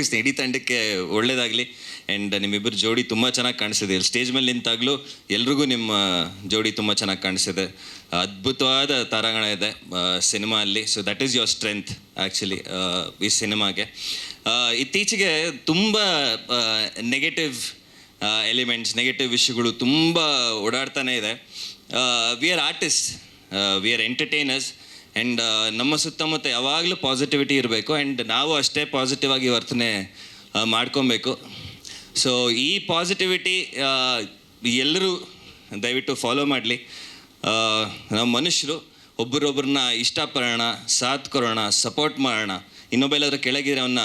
ಇಡೀ ತಂಡಕ್ಕೆ ಒಳ್ಳೇದಾಗಲಿ. ಆ್ಯಂಡ್ ನಿಮ್ಮಿಬ್ಬರು ಜೋಡಿ ತುಂಬ ಚೆನ್ನಾಗಿ ಕಾಣಿಸಿದೆ ಇಲ್ಲಿ ಸ್ಟೇಜ್ ಮೇಲೆ ನಿಂತಾಗಲೂ ಎಲ್ರಿಗೂ ನಿಮ್ಮ ಜೋಡಿ ತುಂಬ ಚೆನ್ನಾಗಿ ಕಾಣಿಸಿದೆ ಅದ್ಭುತವಾದ ತಾರಾಗಣ ಇದೆ ಸಿನಿಮಾ ಅಲ್ಲಿ so that is your strength actually ಈ ಸಿನಿಮಾಗೆ. ಇತ್ತೀಚೆಗೆ ತುಂಬ ನೆಗೆಟಿವ್ ಎಲಿಮೆಂಟ್ಸ್ ನೆಗೆಟಿವ್ ವಿಷಯಗಳು ತುಂಬ ಓಡಾಡ್ತಾನೆ ಇದೆ. We are artist we are entertainers and ನಮ್ಮ ಸುತ್ತಮುತ್ತ ಯಾವಾಗಲೂ ಪಾಸಿಟಿವಿಟಿ ಇರಬೇಕು ಆ್ಯಂಡ್ ನಾವು ಅಷ್ಟೇ ಪಾಸಿಟಿವ್ ಆಗಿ ವರ್ತನೆ ಮಾಡ್ಕೊಬೇಕು. ಸೊ ಈ ಪಾಸಿಟಿವಿಟಿ ಎಲ್ಲರೂ ದಯವಿಟ್ಟು ಫಾಲೋ ಮಾಡಲಿ. ನಮ್ಮ ಮನುಷ್ಯರು ಒಬ್ಬರೊಬ್ಬರನ್ನ ಇಷ್ಟಪಡೋಣ ಸಾಥ್ ಕೊಡೋಣ ಸಪೋರ್ಟ್ ಮಾಡೋಣ, ಇನ್ನೊಬ್ಬೆಲ್ಲಾದ್ರೂ ಕೆಳಗಿರೋನ್ನ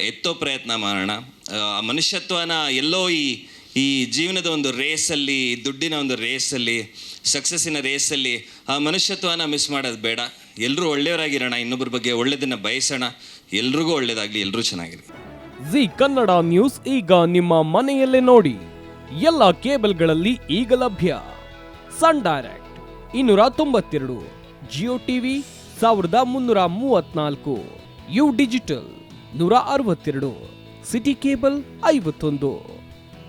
ಎತ್ತೋ ಪ್ರಯತ್ನ ಮಾಡೋಣ. ಆ, ಮನುಷ್ಯತ್ವನ ಎಲ್ಲೋ ಈ ಈ ಜೀವನದ ಒಂದು ರೇಸಲ್ಲಿ, ದುಡ್ಡಿನ ಒಂದು ರೇಸಲ್ಲಿ ಸಕ್ಸಸ್ಸಿನ ರೇಸಲ್ಲಿ ಆ ಮನುಷ್ಯತ್ವನ ಮಿಸ್ ಮಾಡೋದು ಬೇಡ. ಎಲ್ಲರೂ ಒಳ್ಳೆಯವರಾಗಿರೋಣ ಇನ್ನೊಬ್ಬರ ಬಗ್ಗೆ ಒಳ್ಳೆಯದನ್ನು ಬಯಸೋಣ. ಎಲ್ರಿಗೂ ಒಳ್ಳೇದಾಗಲಿ ಎಲ್ಲರೂ ಚೆನ್ನಾಗಿರಿ ಜಿ ಕನ್ನಡ ನ್ಯೂಸ್ ಈಗ ನಿಮ್ಮ ಮನೆಯಲ್ಲೇ ನೋಡಿ. ಎಲ್ಲ ಕೇಬಲ್ಗಳಲ್ಲಿ ಈಗ ಲಭ್ಯ. ಸನ್ ಡೈರೆಕ್ಟ್, ಇನ್ನೂರ ತೊಂಬತ್ತೆರಡು, ಜಿಯೋ ಟಿವಿ, ಸಾವಿರದ ಮುನ್ನೂರ ಮೂವತ್ನಾಲ್ಕು ಯು ಡಿಜಿಟಲ್, ನೂರ ಅರವತ್ತೆರಡು, ಸಿಟಿ ಕೇಬಲ್ ಐವತ್ತೊಂದು.